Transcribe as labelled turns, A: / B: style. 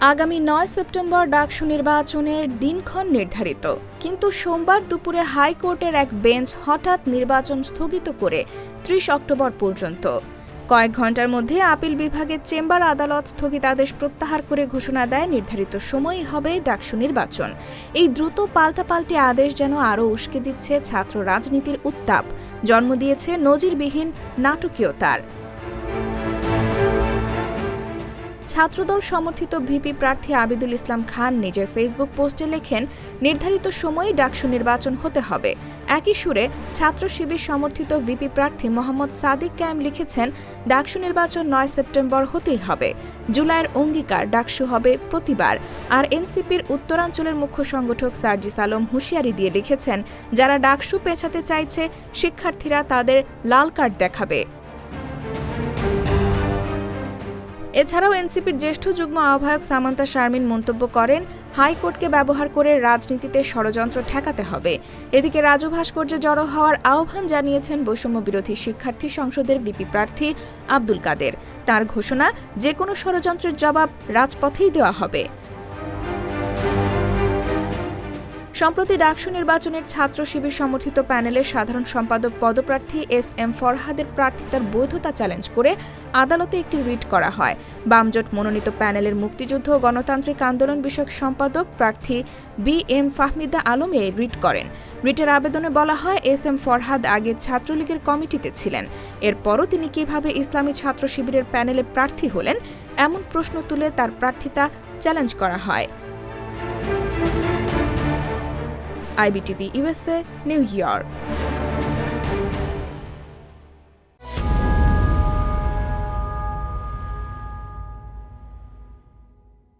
A: আগামী নয় সেপ্টেম্বর ডাকসু নির্বাচনের দিনক্ষণ নির্ধারিত। কিন্তু সোমবার দুপুরে হাইকোর্টের এক বেঞ্চ হঠাৎ নির্বাচন স্থগিত করে ত্রিশ অক্টোবর পর্যন্ত। কয়েক ঘণ্টার মধ্যে আপিল বিভাগের চেম্বার আদালত স্থগিতাদেশ প্রত্যাহার করে ঘোষণা দেয়, নির্ধারিত সময়ই হবে ডাকসু নির্বাচন। এই দ্রুত পাল্টাপাল্টি আদেশ যেন আরও উস্কে দিচ্ছে ছাত্র রাজনীতির উত্তাপ। জন্ম দিয়েছে নজিরবিহীন নাটকীয়তার। ছাত্রদল সমর্থিত ভিপি প্রার্থী আবিদুল ইসলাম খান নিজের ফেসবুক পোস্টে লেখেন, নির্ধারিত সময়ে ডাকসু নির্বাচন হতে হবে। একই সুরে ছাত্র শিবির সমর্থিত ভিপি প্রার্থী মোহাম্মদ সাদিক ক্যাম লিখেছেন, ডাকসু নির্বাচন নয় সেপ্টেম্বর হতেই হবে। জুলাইয়ের অঙ্গীকার ডাকসু হবে প্রতিবার। আর এনসিপির উত্তরাঞ্চলের মুখ্য সংগঠক সার্জিস আলম হুঁশিয়ারি দিয়ে লিখেছেন, যারা ডাকসু পেছাতে চাইছে, শিক্ষার্থীরা তাদের লাল কার্ড দেখাবে। এছাড়াও এনসিপির জ্যেষ্ঠ যুগ্ম আহ্বায়ক সামান্তা শারমিন মন্তব্য করেন, হাইকোর্টকে ব্যবহার করে রাজনীতিতে ষড়যন্ত্র ঠেকাতে হবে। এদিকে রাজু ভাস্কর্য জড়ো হওয়ার আহ্বান জানিয়েছেন বৈষম্য বিরোধী শিক্ষার্থী সংসদের ভিপি প্রার্থী আব্দুল কাদের। তার ঘোষণা যে কোনো ষড়যন্ত্রের জবাব রাজপথেই দেওয়া হবে। সম্প্রতি ডাকসু নির্বাচনের ছাত্র শিবির সমর্থিত প্যানেলের সাধারণ সম্পাদক পদপ্রার্থী এস এম ফরহাদের প্রার্থিতার বৈধতা চ্যালেঞ্জ করে আদালতে একটি রিট করা হয়। বামজোট মনোনীত প্যানেলের মুক্তিযুদ্ধ ও গণতান্ত্রিক আন্দোলন বিষয়ক সম্পাদক প্রার্থী বি এম ফাহমিদা আলম এ রিট করেন। রিটের আবেদনে বলা হয়, এস এম ফরহাদ আগে ছাত্রলীগের কমিটিতে ছিলেন। এরপরও তিনি কীভাবে ইসলামী ছাত্র শিবিরের প্যানেলে প্রার্থী হলেন, এমন প্রশ্ন তুলে তার প্রার্থিতা চ্যালেঞ্জ করা হয়। IBTV USA New York.